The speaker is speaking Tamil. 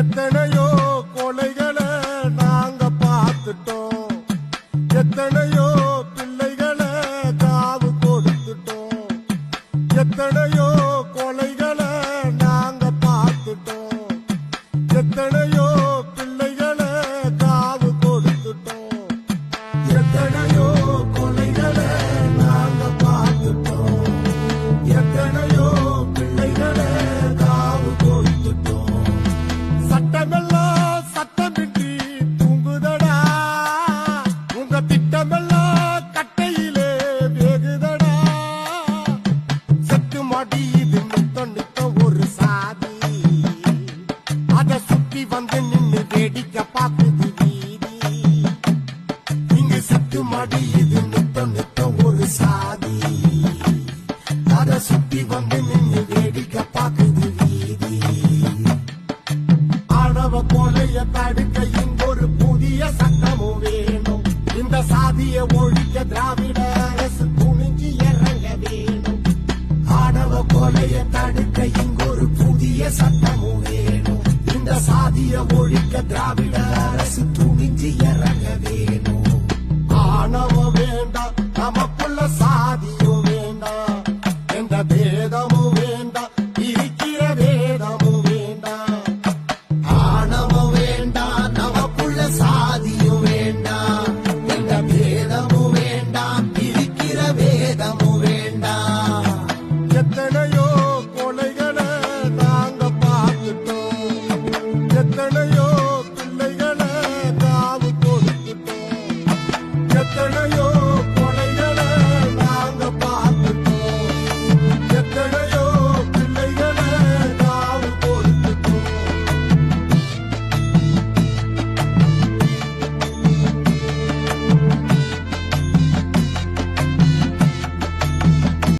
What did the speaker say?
எத்தனையோ கொலைகளை நாங்க பார்த்துட்டோம். எத்தனையோ பிள்ளைகளை காவு கொடுத்துட்டோம். எத்தனையோ கொலைகளை நாங்க பார்த்துட்டோம். எத்தனையோ பிள்ளைகளை காவு கொடுத்துட்டோம். எத்தனை சுத்தி வந்து நின்னு வேடிக்கை பார்க்குது வீதி. இங்கு சத்து மாடி இது நித்த நித்த ஒரு சாதி. அதை சுத்தி வந்து நின்னு வேடிக்கை பார்க்குது வீதி. ஆடவ கொலைய தடுக்க இங்க ஒரு புதிய சட்டமும் வேணும். இந்த சாதிய ஒழிக்க திராவிட அரசு துணிஞ்சு இறங்க வேணும். ஆடவ கொலைய தடுக்க இங்க ஒரு புதிய சட்டம் சாதிய ஒழிக்க திராவிட அரசு துணிஞ்சு இறங்க வேணும். ஆணவம் வேண்டாம் நமக்கு